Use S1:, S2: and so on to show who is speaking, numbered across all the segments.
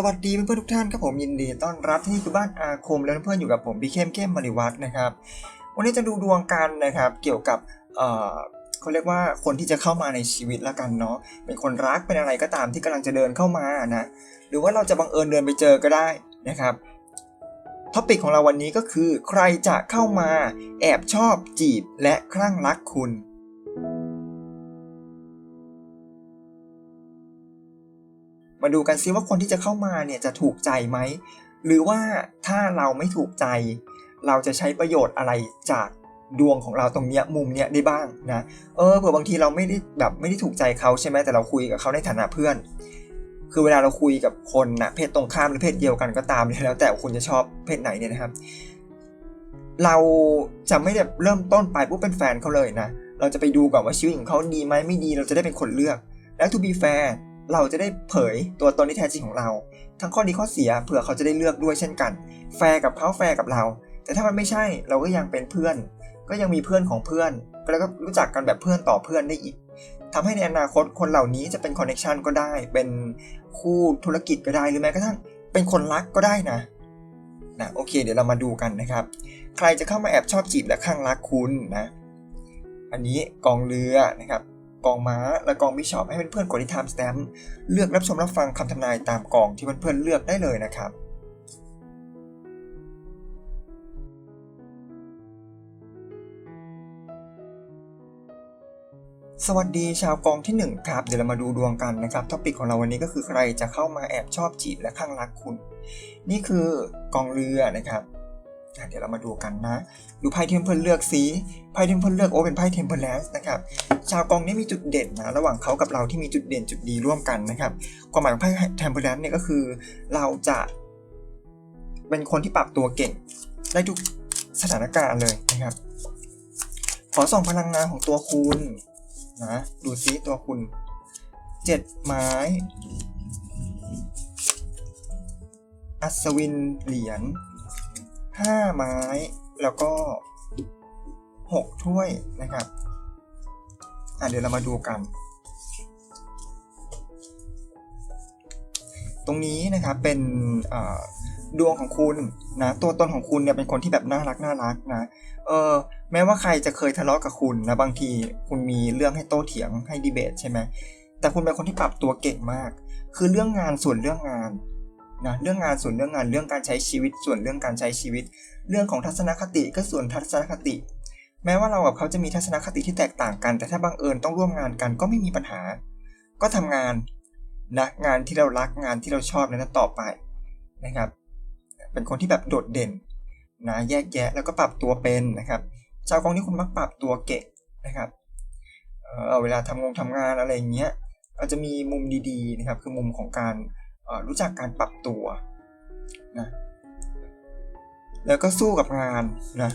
S1: สวัสดีเพื่อนๆทุกท่านครับผมยินดีต้อนรับที่คือบ้านอาคมและเพื่อนอยู่กับผมพี่เข้มเข้มมาริวัฒนะครับ วันนี้จะดูดวงกันนะครับเกี่ยวกับเอ่อเขาเรียกว่าคนที่จะเข้ามาในชีวิตละกันเนาะเป็นคนรักเป็นอะไรก็ตามที่กำลังจะเดินเข้ามานะหรือว่าเราจะบังเอิญเดินไปเจอก็ได้นะครับท็อปิกของเราวันนี้ก็คือ ใครจะเข้ามาแอบชอบจีบและคลั่งรักคุณ มาดูกันซิว่าคนที่จะเข้ามาเนี่ยจะถูกใจไหม หรือว่าถ้าเราไม่ถูกใจ เราจะใช้ประโยชน์อะไรจากดวงของเราตรงเนี้ยมุมเนี้ยได้บ้างนะเออเผื่อบางทีเราไม่ได้แบบไม่ได้ถูกใจเขาใช่ไหมแต่เราคุยกับเขาในฐานะเพื่อน คือเวลาเราคุยกับคนนะเพศตรงข้ามหรือเพศเดียวกันก็ตามแล้ว แต่คุณจะชอบเพศไหนเนี่ยนะครับ เราจะไม่ได้เริ่มต้นไปปุ๊บเป็นแฟนเขาเลยนะเราจะไปดูก่อนว่าชีวิตของเขาดีไหมไม่ดีเราจะได้เป็นคนเลือก และ to be fair เราจะได้เผยตัวตนที่แท้จริงของเรา ทั้งข้อดีข้อเสียเผื่อเขาจะได้เลือกด้วยเช่นกัน แฟร์กับเขาแฟร์กับเรา แต่ถ้ามันไม่ใช่เราก็ยังเป็นเพื่อน ก็ยังมีเพื่อนของเพื่อนแล้วก็รู้จักกันแบบเพื่อนต่อเพื่อนได้อีกทำให้ในอนาคตคนเหล่านี้จะเป็นคอนเนคชันก็ได้ เป็นคู่ธุรกิจก็ได้หรือแม้กระทั่งเป็นคนรักก็ได้นะนะโอเค เดี๋ยวเรามาดูกันนะครับ ใครจะเข้ามาแอบชอบจีบและข้างรักคุณนะ อันนี้กองเรือนะครับ กองม้า และกองบิชอปให้เพื่อนๆกดที่ time stamp เลือกรับชมรับฟังคำทำนายตามกองที่เพื่อนๆเลือกได้เลยนะครับสวัสดีชาวกองที่ 1 ครับ เดี๋ยวเรามาดูดวงกันนะครับท็อปิกของเราวันนี้ก็คือใครจะเข้ามาแอบชอบจีบและข้างรักคุณ นี่คือกองเรือนะครับ เดี๋ยวเรามาดูกันนะ ดูไพ่เทมเพลเลือกสีไพ่เทมเพลเลือกโอ้เป็นไพ่เทมเพลแลนส์นะครับ ชาวกองนี้มีจุดเด่นนะ ระหว่างเขากับเราที่มีจุดเด่นจุดดีร่วมกันนะครับ ความหมายของไพ่เทมเพลแลสเนี่ยก็คือ เราจะเป็นคนที่ปรับตัวเก่ง ได้ทุกสถานการณ์เลยนะครับ ขอส่องพลังงานของตัวคุณนะ ดูซิตัวคุณเจ็ดไม้อัศวินเหรียญ ห้าไม้ แล้วก็หกถ้วยนะครับ อะเดี๋ยวเรามาดูกัน ตรงนี้นะครับเป็นดวงของคุณนะตัวตนของคุณเนี่ยเป็นคนที่แบบน่ารักน่ารักนะเออแม้ว่าใครจะเคยทะเลาะกับคุณนะบางทีคุณมีเรื่องให้โต้เถียงให้ดีเบตใช่ไหมแต่คุณเป็นคนที่ปรับตัวเก่งมาก คือเรื่องงานส่วนเรื่องงาน นะเรื่องงานส่วนเรื่องงานเรื่องการใช้ชีวิตส่วนเรื่องการใช้ชีวิต เรื่องของทัศนคติก็ส่วนทัศนคติ แม้ว่าเรากับเขาจะมีทัศนคติที่แตกต่างกัน แต่ถ้าบังเอิญต้องร่วมงานกันก็ไม่มีปัญหา ก็ทำงานนะงานที่เรารักงานที่เราชอบนั้นต่อไปนะครับ เป็นคนที่แบบโดดเด่นนะแยกแยะแล้วก็ปรับตัวเป็นนะครับชาวกองนี้คุณมักปรับตัวเก่งนะครับเเวลาทำงงทำงานอะไรอย่างเงี้ยอาจจะมีมุมดีๆนะครับ คือมุมของการ รู้จักการปรับตัวนะแล้วก็สู้กับงานนะ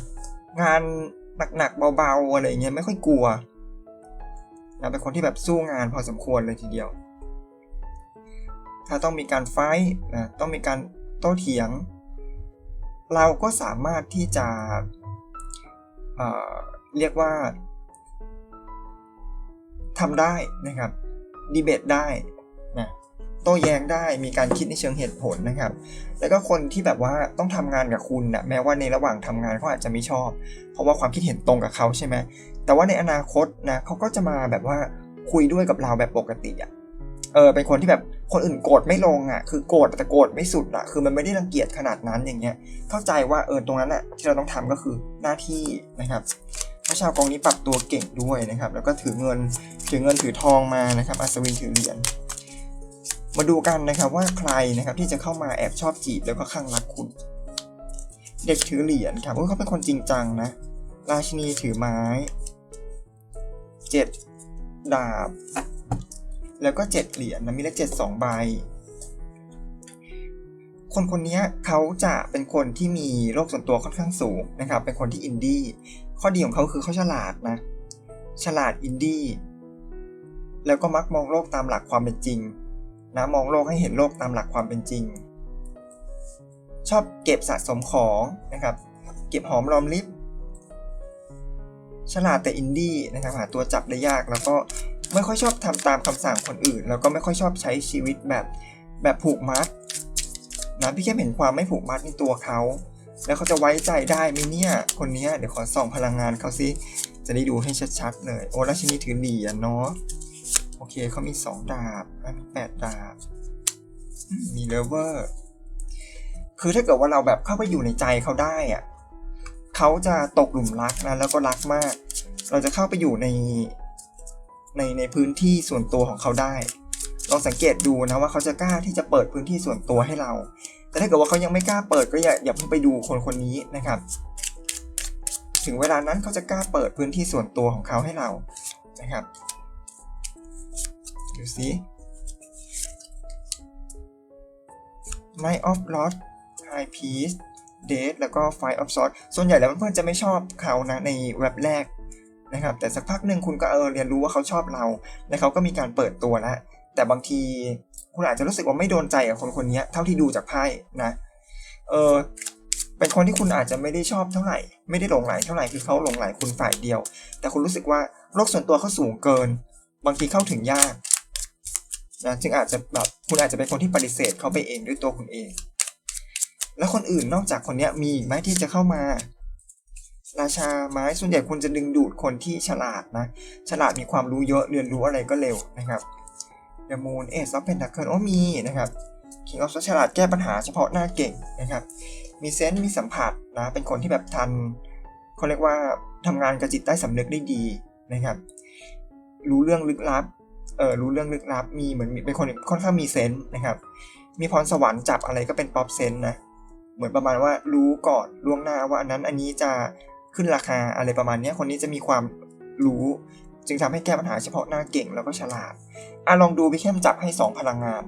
S1: งานหนักๆเบาๆอะไรเงี้ยไม่ค่อยกลัวนะเป็นคนที่แบบสู้งานพอสมควรเลยทีเดียว ถ้าต้องมีการไฟนะต้องมีการโต้เถียง เราก็สามารถที่จะเเรียกว่าทำได้นะครับดีเบตได้นะ โต้แย้งได้มีการคิดในเชิงเหตุผลนะครับ แล้วก็คนที่แบบว่าต้องทำงานกับคุณนะแม้ว่าในระหว่างทำงานเขาอาจจะไม่ชอบ เพราะว่าความคิดเห็นตรงกับเขาใช่ไหมแต่ว่าในอนาคตนะเขาก็จะมาแบบว่าคุยด้วยกับเราแบบปกติอะเออเป็นคนที่แบบคนอื่นโกรธไม่ลงอะคือโกรธแต่โกรธไม่สุดอะคือมันไม่ได้รังเกียจขนาดนั้นอย่างเงี้ย เข้าใจว่าเออตรงนั้นอะที่เราต้องทำก็คือหน้าที่นะครับพระชาวกองนี้ปรับตัวเก่งด้วยนะครับ แล้วก็ถือเงินถือเงินถือทองมานะครับอัศวินถือเหรียญ มาดูกันนะครับว่าใครนะครับที่จะเข้ามาแอบชอบจีบแล้วก็ข้างรักคุณ เด็กถือเหรียญครับเขาเป็นคนจริงจังนะ ราชินีถือไม้เจ็ดดาบ แล้วก็เจ็ดเหรียญนะมีเลขเจ็ดสองใบ คนคนนี้เขาจะเป็นคนที่มีโลกส่วนตัวค่อนข้างสูงนะครับ เป็นคนที่อินดี้ข้อดีของเขาคือเขาฉลาดนะ ฉลาดอินดี้แล้วก็มักมองโลกตามหลักความเป็นจริง นะมองโลกให้เห็นโลกตามหลักความเป็นจริง ชอบเก็บสะสมของนะครับ เก็บหอมรอมริบฉลาดแต่อินดี้นะครับหาตัวจับได้ยากแล้วก็ไม่ค่อยชอบทำตามคำสั่งคนอื่น แล้วก็ไม่ค่อยชอบใช้ชีวิตแบบแบบผูกมัดนะพี่แค่เห็นความไม่ผูกมัดในตัวเขา แล้วเขาจะไว้ใจได้ไหมเนี่ย คนนี้เดี๋ยวขอส่องพลังงานเขาสิจะได้ดูให้ชัดๆเลยโอ้ราชินีถือเหรียญเนาะ อเคเขามีสองดาบมีแปดดาบมมีเลเวอร์ คือถ้าเกิดว่าเราแบบเข้าไปอยู่ในใจเขาได้อะเขาจะตกหลุมรักนะแล้วก็รักมาก เราจะเข้าไปอยู่ในในในพื้นที่ส่วนตัวของเขาได้ลองสังเกตดูนะว่าเขาจะกล้าที่จะเปิดพื้นที่ส่วนตัวให้เรา แต่ถ้าเกิดว่าเขายังไม่กล้าเปิดก็อย่าอย่าเพิ่งไปดูคนคนนี้นะครับ ถึงเวลานั้นเขาจะกล้าเปิดพื้นที่ส่วนตัวของเขาให้เรานะครับ ดูสิ night of Lost High Priest Death แล้วก็ Five of Swords ส่วนใหญ่แล้วเพื่อนๆจะไม่ชอบเขานะในเว็บแรกนะครับ แต่สักพักหนึ่งคุณก็เออเรียนรู้ว่าเขาชอบเรา และเขาก็มีการเปิดตัวแล้ว แต่บางทีคุณอาจจะรู้สึกว่าไม่โดนใจกับคนคนนี้เท่าที่ดูจากไพ่นะ เออเป็นคนที่คุณอาจจะไม่ได้ชอบเท่าไหร่ ไม่ได้หลงไหลเท่าไหร่คือเขาหลงไหลคุณฝ่ายเดียว แต่คุณรู้สึกว่าโลกส่วนตัวเขาสูงเกิน บางทีเข้าถึงยาก นะจึงอาจจะแบบคุณอาจจะเป็นคนที่ปฏิเสธเขาไปเองด้วยตัวคุณเอง แล้วคนอื่นนอกจากคนนี้มีไหมที่จะเข้ามา ราชาไม้ส่วนใหญ่คุณจะดึงดูดคนที่ฉลาดนะ ฉลาดมีความรู้เยอะเรียนรู้อะไรก็เร็วนะครับ The Moon Ace of Pentacles โอ้มีนะครับ King of Swords ฉลาดแก้ปัญหาเฉพาะหน้าเก่งนะครับ มีเซนส์มีสัมผัสนะเป็นคนที่แบบทันเขาเรียกว่าทำงานกับจิตใต้สำนึกได้ดีนะครับ รู้เรื่องลึกลับ เออรู้เรื่องลึกลับ มีเหมือนเป็นคนค่อนข้างมีเซนส์นะครับ มีพรสวรรค์จับอะไรก็เป็นป๊อปเซนส์นะ เหมือนประมาณว่ารู้ก่อนล่วงหน้าว่าอันนั้นอันนี้จะขึ้นราคาอะไรประมาณนี้คนนี้จะมีความรู้ จึงทำให้แก้ปัญหาเฉพาะหน้าเก่งแล้วก็ฉลาดอะลองดูพี่เข้มจับให้ 2 พลังงาน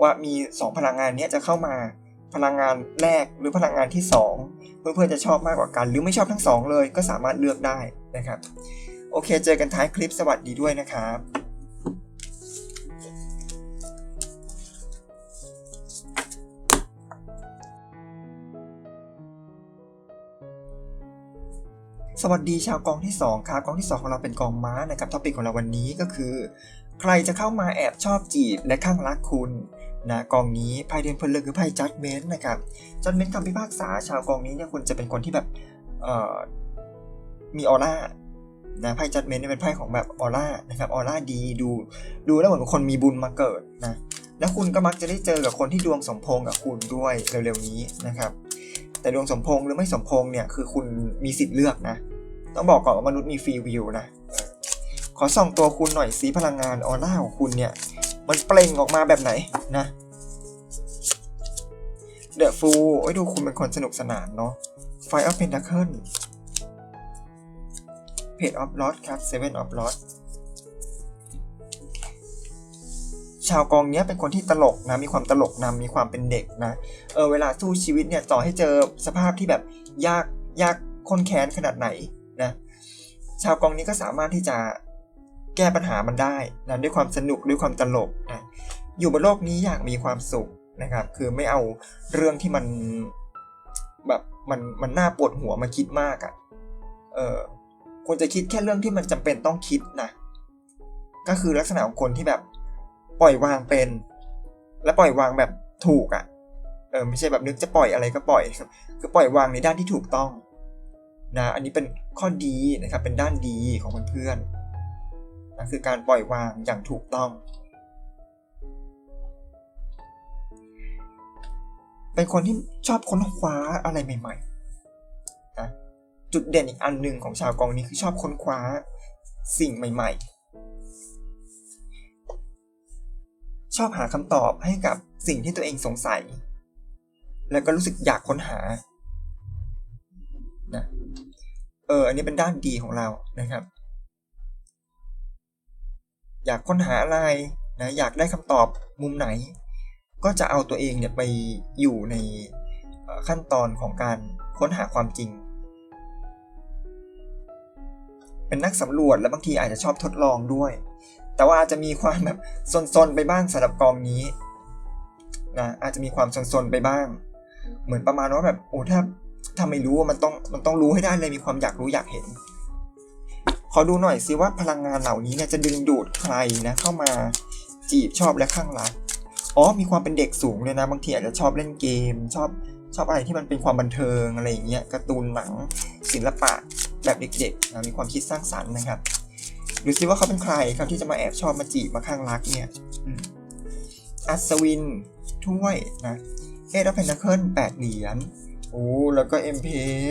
S1: ว่ามี 2 พลังงานเนี้ยจะเข้ามาพลังงานแรกหรือพลังงานที่ 2 เพื่อนๆจะชอบมากกว่ากัน หรือไม่ชอบทั้ง 2 เลยก็สามารถเลือกได้นะครับ โอเค เจอกันท้ายคลิปสวัสดีด้วยนะครับ สวัสดีชาวกองที่ 2 ครับกองที่ 2 ของเราเป็นกองม้านะครับท็อปิกของเราวันนี้ก็คือ ใครจะเข้ามาแอบชอบจีบและข้างรักคุณนะกองนี้ไพ่เดือนพลเรือนคือไพ่จัดเมนต์นะครับจัดเมนต์คำพิพากษาชาวกองนี้เนี่ยคุณจะเป็นคนที่แบบมีออร่านะไพ่จัดเมนต์เป็นไพ่ของแบบออร่านะครับออร่าดีดู ดูแล้วเหมือนคนมีบุญมาเกิดนะแล้วคุณก็มักจะได้เจอกับคนที่ดวงสมพงกับคุณด้วยเร็วๆนี้นะครับ แต่ดวงสมพงหรือไม่สมพงเนี่ยคือคุณมีสิทธิ์เลือกนะ ต้องบอกก่อนว่ามนุษย์มีฟรีวิวนะ ขอส่องตัวคุณหน่อยสีพลังงานออร่าของคุณเนี่ย มันเปล่งออกมาแบบไหนนะเดอะฟูโอ้ยดูคุณเป็นคนสนุกสนานเนาะไฟออฟเพนท c เคิลเพจออฟลอสครับเซเว่นออฟลอสชาวกองเนี้ยเป็นคนที่ตลกนะ มีความตลกนำมีความเป็นเด็กนะ เออเวลาสู้ชีวิตเนี่ยต่อให้เจอสภาพที่แบบยากยากค้นแค้นขนาดไหน นะชาวกองนี้ก็สามารถที่จะแก้ปัญหามันได้นะด้วยความสนุกด้วยความตลกนะอยู่บนโลกนี้อยากมีความสุขนะครับ คือไม่เอาเรื่องที่มันแบบมันมันน่าปวดหัวมาคิดมากอะ่ะเออควรจะคิดแค่เรื่องที่มันจำเป็นต้องคิดนะก็คือลักษณะของคนที่แบบปล่อยวางเป็น และปล่อยวางแบบถูกอะ่ะเออไม่ใช่แบบนึกจะปล่อยอะไรก็ปล่อย คือปล่อยวางในด้านที่ถูกต้อง นะอันนี้เป็นข้อดีนะครับเป็นด้านดีของเพื่อนๆนะคือการปล่อยวางอย่างถูกต้อง เป็นคนที่ชอบค้นคว้าอะไรใหม่ๆนะจุดเด่นอีกอันหนึ่งของชาวกองนี้คือชอบค้นคว้าสิ่งใหม่ ๆ ชอบหาคำตอบให้กับสิ่งที่ตัวเองสงสัย แล้วก็รู้สึกอยากค้นหานะ เออ อันนี้เป็นด้านดีของเรานะครับ อยากค้นหาอะไรนะอยากได้คำตอบมุมไหน ก็จะเอาตัวเองเนี่ยไปอยู่ในขั้นตอนของการค้นหาความจริง เป็นนักสำรวจและบางทีอาจจะชอบทดลองด้วย แต่ว่าอาจจะมีความแบบซนๆไปบ้างสำหรับกองนี้นะอาจจะมีความซนๆไปบ้าง เหมือนประมาณว่าแบบโอ้ถ้า ถ้าไม่รู้มันต้องมันต้องรู้ให้ได้เลยมีความอยากรู้อยากเห็น ขอดูหน่อยสิว่าพลังงานเหล่านี้เนี่ยจะดึงดูดใครนะเข้ามาจีบชอบและข้างรักอ๋อมีความเป็นเด็กสูงเลยนะบางทีอาจจะชอบเล่นเกม ชอบชอบอะไรที่มันเป็นความบันเทิงอะไรอย่างเงี้ยการ์ตูนหนังศิลปะแบบเด็กๆนะมีความคิดสร้างสรรค์นะครับดูซิว่าเขาเป็นใครครับที่จะมาแอบชอบมาจีบมาข้างรักเนี่ยอัศวินถ้วยนะเอดเพนทัเคิลแปดเหรียญ โอ้แล้วก็เอ็มเพ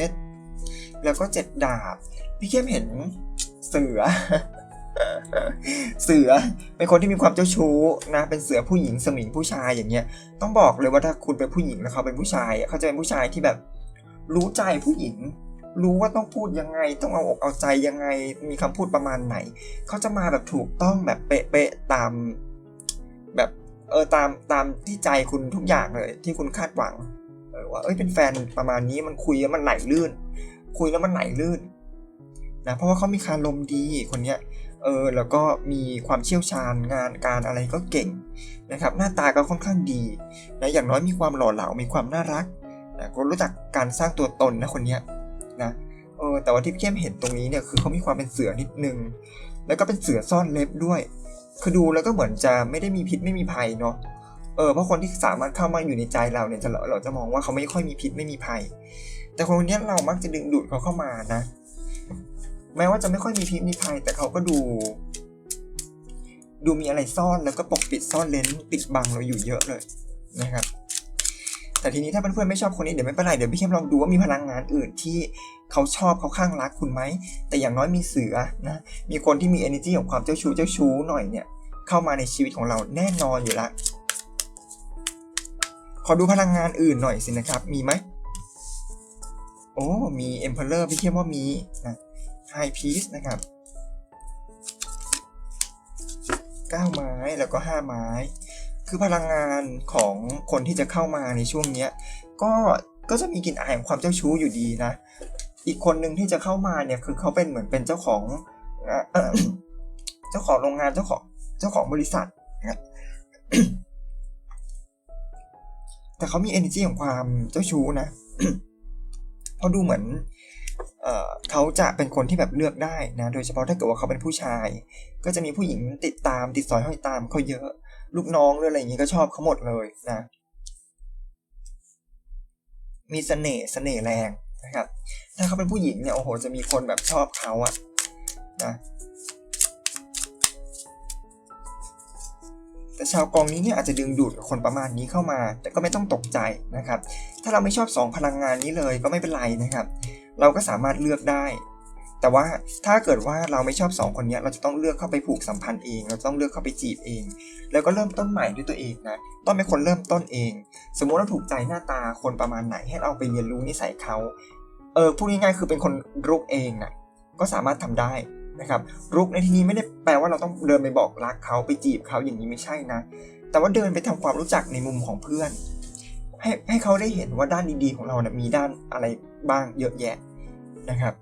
S1: สแล้วก็เจ็ดดาบ พี่เข้มเห็นเสือ เสือเป็นคนที่มีความเจ้าชู้นะ เป็นเสือผู้หญิงสมิงผู้ชายอย่างเงี้ย ต้องบอกเลยว่าถ้าคุณเป็นผู้หญิงแล้วเขาเป็นผู้ชายเขาจะเป็นผู้ชายที่แบบ รู้ใจผู้หญิง รู้ว่าต้องพูดยังไง ต้องเอาอกเอาใจยังไง มีคำพูดประมาณไหน เขาจะมาแบบถูกต้องแบบเป๊ะๆตามแบบเออตามตามที่ใจคุณทุกอย่างเลย ที่คุณคาดหวัง ว่าเอ้ยเป็นแฟนประมาณนี้มันคุยแล้วมันไหลลื่น คุยแล้วมันไหลลื่นนะเพราะว่าเขามีคารมดีคนเนี้ยเออแล้วก็มีความเชี่ยวชาญงานการอะไรก็เก่งนะครับ หน้าตาก็ค่อนข้างดีนะอย่างน้อยมีความหล่อเหลา มีความน่ารักนะก็รู้จักการสร้างตัวตนนะคนเนี้ยนะเออแต่ว่าที่พี่เข้มเห็นตรงนี้เนี่ยคือเขามีความเป็นเสือนิดนึง แล้วก็เป็นเสือซ่อนเล็บด้วย คือดูแล้วก็เหมือนจะไม่ได้มีพิษไม่มีภัยเนาะ เออเพราะคนที่สามารถเข้ามาอยู่ในใจเราเนี่ยเราเราจะมองว่าเขาไม่ค่อยมีพิษไม่มีภัย แต่คนคนนี้เรามักจะดึงดูดเขาเข้ามานะ แม้ว่าจะไม่ค่อยมีพิษมีภัย แต่เขาก็ดู ดูมีอะไรซ่อนแล้วก็ปกปิดซ่อนเลนปิดบังเราอยู่เยอะเลยนะครับ แต่ทีนี้ถ้าเพื่อนๆไม่ชอบคนนี้เดี๋ยวไม่เป็นไรเดี๋ยวพี่เข้มลองดูว่ามีพลังงานอื่นที่เขาชอบเขาข้างรักคุณไหมแต่อย่างน้อยมีเสือนะมีคนที่มี energy ของความเจ้าชู้เจ้าชู้หน่อยเนี่ยเข้ามาในชีวิตของเราแน่นอนอยู่ละ ขอดูพลังงานอื่นหน่อยสินะครับ มีไหม โอ้ มี emperor พี่เข้มว่ามีนะ High Peace นะครับ9ไม้แล้วก็ 5 ไม้ คือพลังงานของคนที่จะเข้ามาในช่วงเนี้ย ก็ก็จะมีกลิ่นอายของความเจ้าชู้อยู่ดีนะ อีกคนหนึ่งที่จะเข้ามาเนี่ยคือเขาเป็นเหมือนเป็นเจ้าของเจ้าของโรงงานเจ้าของเจ้าของบริษัทนะ แต่เขามี energy ของความเจ้าชู้นะเพราะดูเหมือนเอเขาจะเป็นคนที่แบบเลือกได้นะ โดยเฉพาะถ้าเกิดว่าเขาเป็นผู้ชาย ก็จะมีผู้หญิงติดตามติดสอยห้อยตามเขาเยอะ ลูกน้องหรืออะไรอย่างนี้ก็ชอบเขาหมดเลยนะ มีเสน่ห์เสน่ห์แรงนะครับ ถ้าเขาเป็นผู้หญิงเนี่ยโอ้โหจะมีคนแบบชอบเขาอะนะ แต่ชาวกองนี้เนี่ยอาจจะดึงดูดกับคนประมาณนี้เข้ามา แต่ก็ไม่ต้องตกใจนะครับ ถ้าเราไม่ชอบสองพลังงานนี้เลยก็ไม่เป็นไรนะครับ เราก็สามารถเลือกได้ แต่ว่าถ้าเกิดว่าเราไม่ชอบสองคนนี้เราจะต้องเลือกเข้าไปผูกสัมพันธ์เอง เราต้องเลือกเข้าไปจีบเอง แล้วก็เริ่มต้นใหม่ด้วยตัวเองนะต้องเป็นคนเริ่มต้นเอง สมมติเราถูกใจหน้าตาคนประมาณไหนให้เราไปเรียนรู้นิสัยเขาเออพูดง่ายๆคือเป็นคนรุกเองนะก็สามารถทำได้ นะครับรุกในที่นี้ไม่ได้แปลว่าเราต้องเดินไปบอกรักเขาไปจีบเขาอย่างนี้ไม่ใช่นะ แต่ว่าเดินไปทำความรู้จักในมุมของเพื่อน ให้ให้เขาได้เห็นว่าด้านดีๆของเราเนะมีด้านอะไรบ้างเยอะแยะนะครับ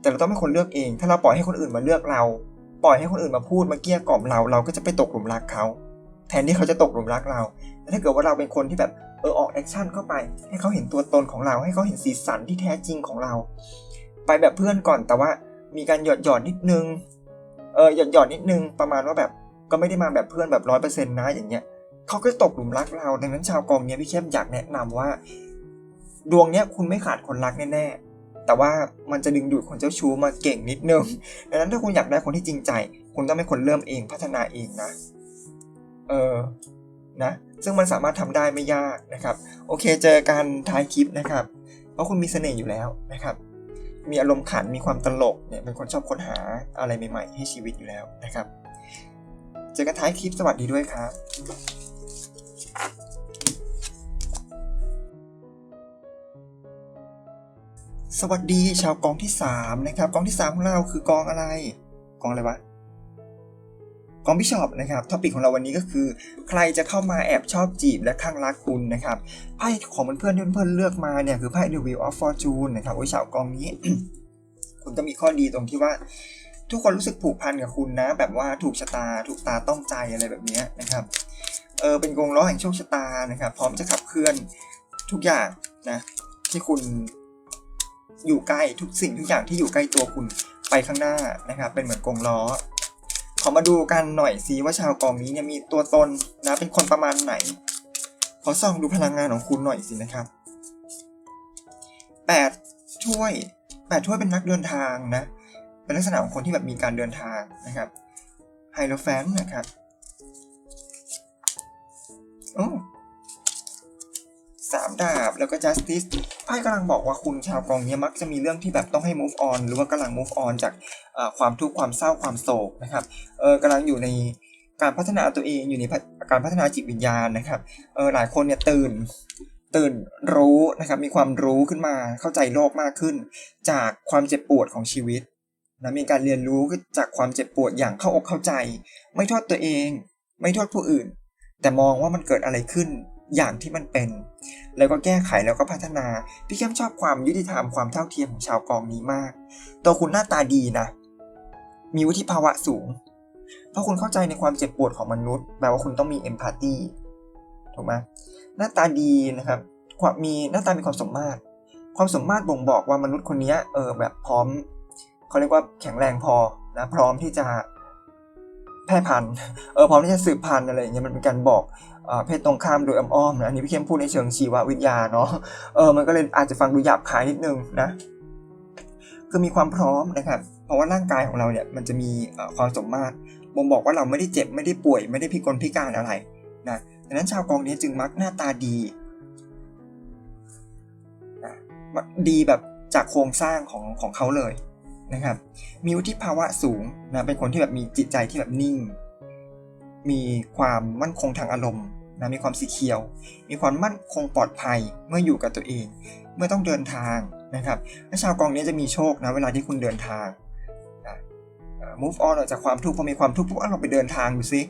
S1: แต่เราต้องเป็นคนเลือกเอง ถ้าเราปล่อยให้คนอื่นมาเลือกเรา ปล่อยให้คนอื่นมาพูดมาเกี้ยกล่อมเรา เราก็จะไปตกหลุมรักเขา แทนที่เขาจะตกหลุมรักเราแต่ถ้าเกิดว่าเราเป็นคนที่แบบเออออกแอคชั่นเข้าไป ให้เขาเห็นตัวตนของเรา ให้เขาเห็นสีสันที่แท้จริงของเรา ไปแบบเพื่อนก่อนแต่ว่า มีการหยอดหยอดนิดนึง เออหยอดหยอดนิดนึงประมาณว่าแบบก็ไม่ได้มาแบบเพื่อนแบบร้อยเปอร์เซ็นต์นะอย่างเงี้ยเขาก็ตกหลุมรักเราดังนั้นชาวกองเนี้ยพี่เข้มอยากแนะนำว่า ดวงเนี้ยคุณไม่ขาดคนรักแน่ๆแต่ว่ามันจะดึงดูดคนเจ้าชู้มาเก่งนิดนึงดังนั้นถ้าคุณอยากได้คนที่จริงใจ คุณต้องเป็นคนเริ่มเองพัฒนาเองนะเออนะซึ่งมันสามารถทำได้ไม่ยากนะครับ โอเคเจอกันท้ายคลิปนะครับ เพราะคุณมีเสน่ห์อยู่แล้วนะครับ มีอารมณ์ขันมีความตลกเนี่ยเป็นคนชอบค้นหาอะไรใหม่ๆ ให้ชีวิตอยู่แล้วนะครับ เจอกันท้ายคลิปสวัสดีด้วยครับสวัสดีชาวกองที่ 3 นะครับ กองที่ 3 ของเราคือกองอะไร กองอะไรวะ กองพิชอปนะครับท็อปิกของเราวันนี้ก็คือ ใครจะเข้ามาแอบชอบจีบและข้างรักคุณนะครับไพ่ของเพื่อนๆที่เพื่อนๆเลือกมาเนี่ยคือไพ่ The Wheel of Fortune นะครับโอ้ยชาวกองนี้ คุณต้องมีข้อดีตรงที่ว่า ทุกคนรู้สึกผูกพันกับคุณนะ แบบว่าถูกชะตาถูกตาต้องใจอะไรแบบนี้นะครับเออเป็นกงล้อแห่งโชคชะตานะครับ พร้อมจะขับเคลื่อนทุกอย่างนะที่คุณอยู่ใกล้ทุกสิ่งทุกอย่างที่อยู่ใกล้ตัวคุณไปข้างหน้านะครับ เป็นเหมือนกงล้อ ขอมาดูกันหน่อยสิว่าชาวกองนี้เนี่ยมีตัวตนนะเป็นคนประมาณไหน ขอส่องดูพลังงานของคุณหน่อยสินะครับแปดถ้วยแปดถ้วยเป็นนักเดินทางนะ เป็นลักษณะของคนที่แบบมีการเดินทางนะครับไฮโลแฟนนะครับโอ้ สามดาบ แล้วก็ justice ไพ่กำลังบอกว่าคุณชาวกองเนี้ยมักจะมีเรื่องที่แบบต้องให้ move on หรือว่ากำลัง move on จากความทุกข์ความเศร้าความโศกนะครับเออกำลังอยู่ในการพัฒนาตัวเองอยู่ในการพัฒนาจิตวิญญาณนะครับเออหลายคนเนี่ยตื่นตื่นรู้นะครับมีความรู้ขึ้นมาเข้าใจโลกมากขึ้น จากความเจ็บปวดของชีวิตนะมีการเรียนรู้จากความเจ็บปวดอย่างเข้าอกเข้าใจ ไม่โทษตัวเอง ไม่โทษผู้อื่น แต่มองว่ามันเกิดอะไรขึ้น อย่างที่มันเป็น แล้วก็แก้ไขแล้วก็พัฒนา พี่เข้มชอบความยุติธรรมความเท่าเทียมของชาวกองนี้มาก ตัวคุณหน้าตาดีนะ มีวุฒิภาวะสูง เพราะคุณเข้าใจในความเจ็บปวดของมนุษย์แปลว่าคุณต้องมีเอมพัตตีถูกไหมหน้าตาดีนะครับความมีหน้าตามีความสมมาตร ความสมมาตรบ่งบอกว่ามนุษย์คนนี้เออแบบพร้อมเขาเรียกว่าแข็งแรงพอนะพร้อมที่จะ แพร่พันธุ์เออพร้อมที่จะสืบพันธุ์อะไรอย่างเงี้ยมันเป็นการบอกเพศตรงข้ามโดยอ้อมๆนะอันนี้พี่เข้มพูดในเชิงชีววิทยาเนาะเออมันก็เลยอาจจะฟังดูหยาบคายนิดนึงนะคือมีความพร้อมนะครับเพราะว่าร่างกายของเราเนี่ยมันจะมีความสมมาตรบ่งบอกว่าเราไม่ได้เจ็บไม่ได้ป่วย ไม่ได้พิกลพิการอะไรนะดังนั้นชาวกองนี้จึงมักหน้าตาดีนะดีแบบจากโครงสร้างของของเขาเลย นะครับ มีวุฒิภาวะสูงนะเป็นคนที่แบบมีจิตใจที่แบบนิ่ง มีความมั่นคงทางอารมณ์นะมีความสีเขียว มีความมั่นคงปลอดภัยเมื่ออยู่กับตัวเอง เมื่อต้องเดินทางนะครับและชาวกองนี้จะมีโชคนะเวลาที่คุณเดินทางนะ move on ออกจากความทุกข์พอมีความทุกข์ปุ๊บเราไปเดินทางดูซิ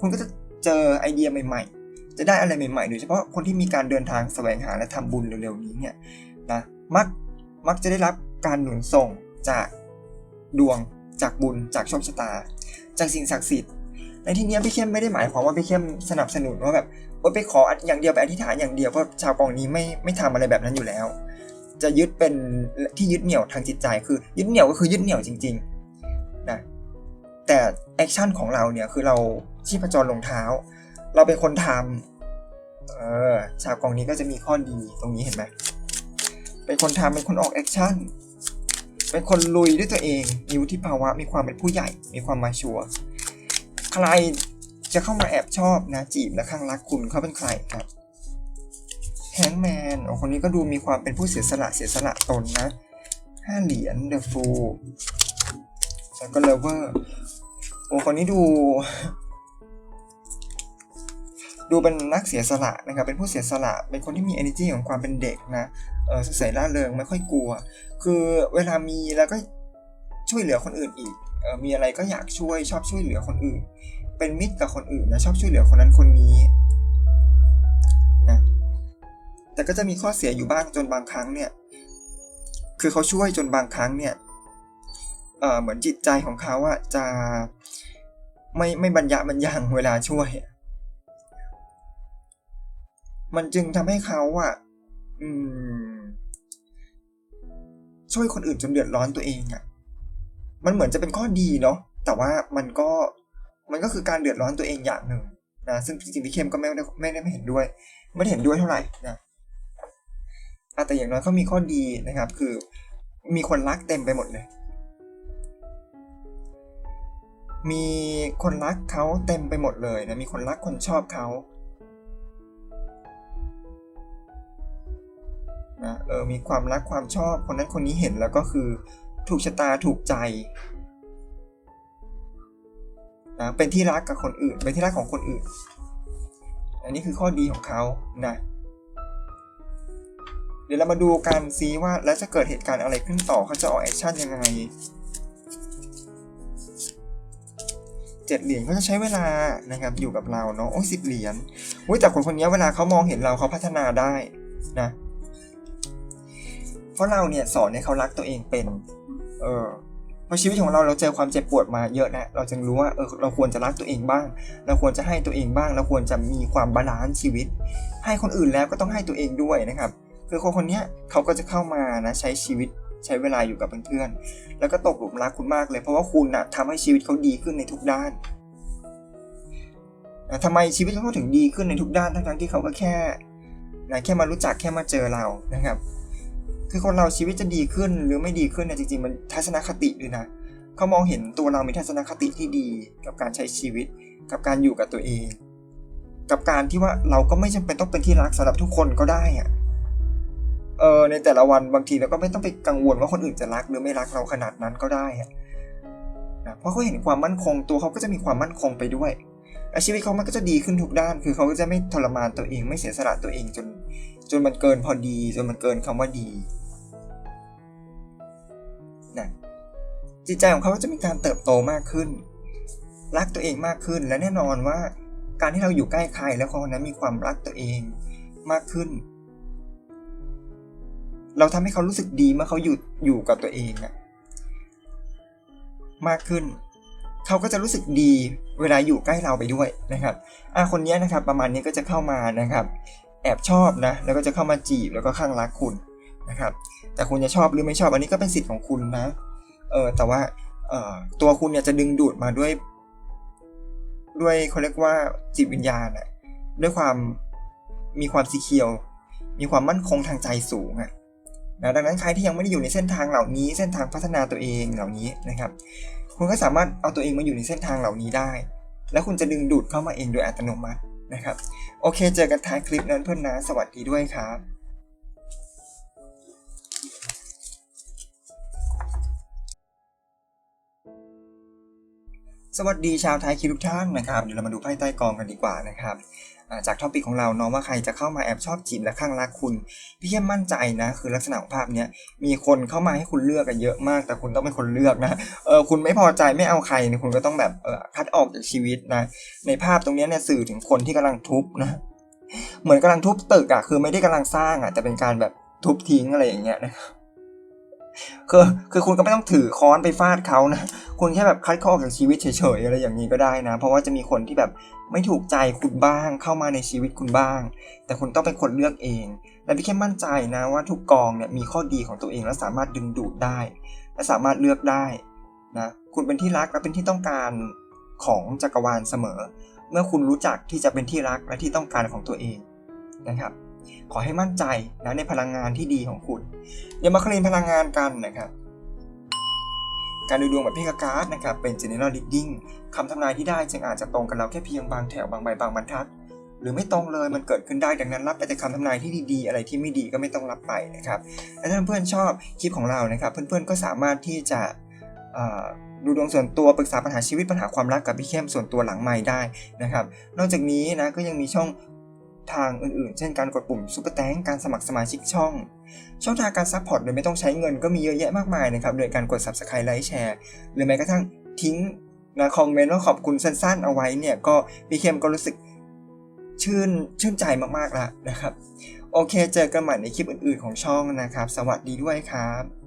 S1: คุณก็จะเจอไอเดียใหม่ ๆ จะได้อะไรใหม่ๆโดยเฉพาะคนที่มีการเดินทางแสวงหาและทำบุญเร็วๆนี้เนี่ยนะมักมักจะได้รับการหนุนส่ง จากดวงจากบุญจากโชคชะตา จากสิ่งศักดิ์สิทธิ์ในที่นี้พี่เข้มไม่ได้หมายความว่าพี่เข้มสนับสนุนว่าแบบว่าไปขออย่างเดียวไปอธิษฐานอย่างเดียวเพราะชาวกองนี้ไม่ไม่ทำอะไรแบบนั้นอยู่แล้ว จะยึดเป็นที่ยึดเหนี่ยวทางจิตใจคือ ยึดเหนี่ยวก็คือยึดเหนี่ยวจริงๆนะแต่แอคชั่นของเราเนี่ยคือเราชีพจรลงเท้า เราเป็นคนทำเออชาวกองนี้ก็จะมีข้อดีตรงนี้เห็นไหมเป็นคนทำเป็นคนออกแอคชั่น เป็นคนลุยด้วยตัวเองมีวุฒิภาวะมีความเป็นผู้ใหญ่ มีความมาชัวร์ใครจะเข้ามาแอบชอบนะจีบและข้างรักคุณเขาเป็นใครครับแฮงแมนโอ้คนนี้ก็ดูมีความเป็นผู้เสียสละเสียสละตนนะห้าเหรียญเดอะฟูแล้วก็เลเวอร์โอ้คนนี้ดู ดูเป็นนักเสียสละนะครับเป็นผู้เสียสละเป็นคนที่มี energy ของความเป็นเด็กนะ สดใสร่าเริงไม่ค่อยกลัว คือเวลามีแล้วก็ช่วยเหลือคนอื่นอีกออมีอะไรก็อยากช่วยชอบช่วยเหลือคนอื่น เป็นมิตรกับคนอื่นนะชอบช่วยเหลือคนนั้นคนนี้นะแต่ก็จะมีข้อเสียอยู่บ้างจนบางครั้งเนี่ยคือเขาช่วยจนบางครั้งเนี่ยเออเหมือนจิตใจของเขาอะจะไม่ไม่บรรยะบรรยังเวลาช่วย มันจึงทำให้เขาอะอืม ช่วยคนอื่นจนเดือดร้อนตัวเองอะมันเหมือนจะเป็นข้อดีเนาะแต่ว่ามันก็มันก็คือการเดือดร้อนตัวเองอย่างหนึ่งนะซึ่งจริงๆพี่เข้มก็ไม่ได้ไม่ได้ไม่เห็นด้วย ไม่เห็นด้วยเท่าไหร่นะแต่อย่างน้อยเขามีข้อดีนะครับ คือมีคนรักเต็มไปหมดเลย มีคนรักเขาเต็มไปหมดเลยนะมีคนรักคนชอบเขา นะเออมีความรักความชอบคนนั้นคนนี้เห็นแล้วก็คือถูกชะตาถูกใจนะเป็นที่รักกับคนอื่น เป็นที่รักของคนอื่น อันนี้คือข้อดีของเขานะเดี๋ยวเรามาดูกันซีว่าแล้วจะเกิดเหตุการณ์อะไรขึ้นต่อเขาจะออกแอคชั่นยังไงเจ็ดเหรียญเขาจะใช้เวลานะครับอยู่กับเราเนาะโอ้สิบเหรียญอุ้ยแต่คนคนนี้เวลาเขามองเห็นเราเขาพัฒนาได้นะ เพราะเราเนี่ยสอนให้เขารักตัวเองเป็น เออพราะชีวิตของเราเราเจอความเจ็บปวดมาเยอะนะ เราจึงรู้ว่าเออเราควรจะรักตัวเองบ้าง เราควรจะให้ตัวเองบ้าง เราควรจะมีความบาลานซ์ชีวิต ให้คนอื่นแล้วก็ต้องให้ตัวเองด้วยนะครับ คือคนคนนี้เขาก็จะเข้ามานะใช้ชีวิตใช้เวลาอยู่กับเพื่อนๆ แล้วก็ตกหลุมรักคุณมากเลย เพราะว่าคุณนะทำให้ชีวิตเขาดีขึ้นในทุกด้านนะทำไมชีวิตเขาถึงดีขึ้นในทุกด้านทั้งๆที่เขาก็แค่นะแค่มารู้จักแค่มาเจอเรานะครับ คือคนเราชีวิตจะดีขึ้นหรือไม่ดีขึ้นเนี่ยจริงๆ มันทัศนคติด้วยนะเขามองเห็นตัวเรามีทัศนคติที่ดี กับการใช้ชีวิต กับการอยู่กับตัวเอง กับการที่ว่าเราก็ไม่จำเป็นต้องเป็นที่รักสำหรับทุกคนก็ได้อะเออในแต่ละวันบางทีเราก็ไม่ต้องไปกังวลว่าคนอื่นจะรักหรือไม่รักเราขนาดนั้นก็ได้อะนะเพราะเขาเห็นความมั่นคงตัวเขาก็จะมีความมั่นคงไปด้วยชีวิตเขามันก็จะดีขึ้นทุกด้าน คือเขาก็จะไม่ทรมานตัวเองไม่เสียสละตัวเองจน จนมันเกินพอดี จนมันเกินคำว่าดี จิตใจของเขาก็จะมีการเติบโตมากขึ้น รักตัวเองมากขึ้นและแน่นอนว่า การที่เราอยู่ใกล้ใครแล้วคนนั้นมีความรักตัวเองมากขึ้น เราทำให้เขารู้สึกดีเมื่อเขาอยู่อยู่กับตัวเองอะมากขึ้น เขาก็จะรู้สึกดีเวลาอยู่ใกล้เราไปด้วยนะครับอะคนนี้นะครับ ประมาณนี้ก็จะเข้ามานะครับ แอบชอบนะ แล้วก็จะเข้ามาจีบแล้วก็ข้างรักคุณนะครับ แต่คุณจะชอบหรือไม่ชอบอันนี้ก็เป็นสิทธิ์ของคุณนะ เออแต่ว่าเออตัวคุณเนี่ยจะดึงดูดมาด้วย ด้วยเขาเรียกว่าจิตวิญญาณอะด้วยความมีความสีเขียว มีความมั่นคงทางใจสูงอะนะดังนั้นใครที่ยังไม่ได้อยู่ในเส้นทางเหล่านี้ เส้นทางพัฒนาตัวเองเหล่านี้นะครับ คุณก็สามารถเอาตัวเองมาอยู่ในเส้นทางเหล่านี้ได้ แล้วคุณจะดึงดูดเข้ามาเองโดยอัตโนมัตินะครับ โอเค เจอกันท้ายคลิปนั้นเพื่อนนะ สวัสดีด้วยครับ สวัสดีชาวไทยคิดทุกท่านนะครับ เดี๋ยวเรามาดูไพ่ใต้กองกันดีกว่านะครับจากท็อปิกของเราเนาะว่าใครจะเข้ามาแอบชอบจีบและข้างรักคุณ พี่เข้มมั่นใจนะ คือลักษณะของภาพเนี้ยมีคนเข้ามาให้คุณเลือกกันเยอะมาก แต่คุณต้องเป็นคนเลือกนะเออคุณไม่พอใจไม่เอาใครเนี่ยคุณก็ต้องแบบเออคัดออกจากชีวิตนะ ในภาพตรงนี้เนี่ยสื่อถึงคนที่กำลังทุบนะเหมือนกำลังทุบตึกอะคือไม่ได้กำลังสร้างอะแต่เป็นการแบบทุบทิ้งอะไรอย่างเงี้ยนะครับ คือคือคุณก็ไม่ต้องถือค้อนไปฟาดเขานะ คุณแค่แบบคัดเขาออกจากชีวิตเฉยๆอะไรอย่างนี้ก็ได้นะ เพราะว่าจะมีคนที่แบบไม่ถูกใจคุณบ้าง เข้ามาในชีวิตคุณบ้าง แต่คุณต้องเป็นคนเลือกเอง และพี่แค่มั่นใจนะว่าทุกกองเนี่ยมีข้อดีของตัวเองและสามารถดึงดูดได้ และสามารถเลือกได้นะคุณเป็นที่รักและเป็นที่ต้องการของจักรวาลเสมอ เมื่อคุณรู้จักที่จะเป็นที่รักและที่ต้องการของตัวเองนะครับ ขอให้มั่นใจนะในพลังงานที่ดีของคุณ เดี๋ยวมาคลีนพลังงานกันนะครับการดูดวงแบบพิกการ์ดนะครับเป็น general reading คำทำนายที่ได้จึงอาจจะตรงกับเราแค่เพียงบางแถวบางใบบางบรรทัด หรือไม่ตรงเลยมันเกิดขึ้นได้ดังนั้นรับไปแต่คำทำนายที่ดีๆ อะไรที่ไม่ดีก็ไม่ต้องรับไปนะครับและถ้าเพื่อนๆชอบคลิปของเรานะครับ เพื่อนๆก็สามารถที่จะดูดวงส่วนตัวปรึกษาปัญหาชีวิตปัญหาความรักกับพี่เข้มส่วนตัวหลังไม้ได้นะครับ นอกจากนี้นะก็ยังมีช่อง ทางอื่นๆ เช่นการกดปุ่มซุปเปอร์แตงการสมัครสมาชิกช่อง ช่องทางการซัพพอร์ตโดยไม่ต้องใช้เงินก็มีเยอะแยะมากมายนะครับ โดยการกด subscribe ไลค์แชร์ หรือแม้กระทั่งทิ้งนะคอมเมนต์ว่าขอบคุณสั้นๆ เอาไว้เนี่ย ก็พี่เข้มก็รู้สึกชื่นชื่นใจมากๆแล้วนะครับ โอเค เจอกันใหม่ในคลิปอื่นๆของช่องนะครับ สวัสดีด้วยครับ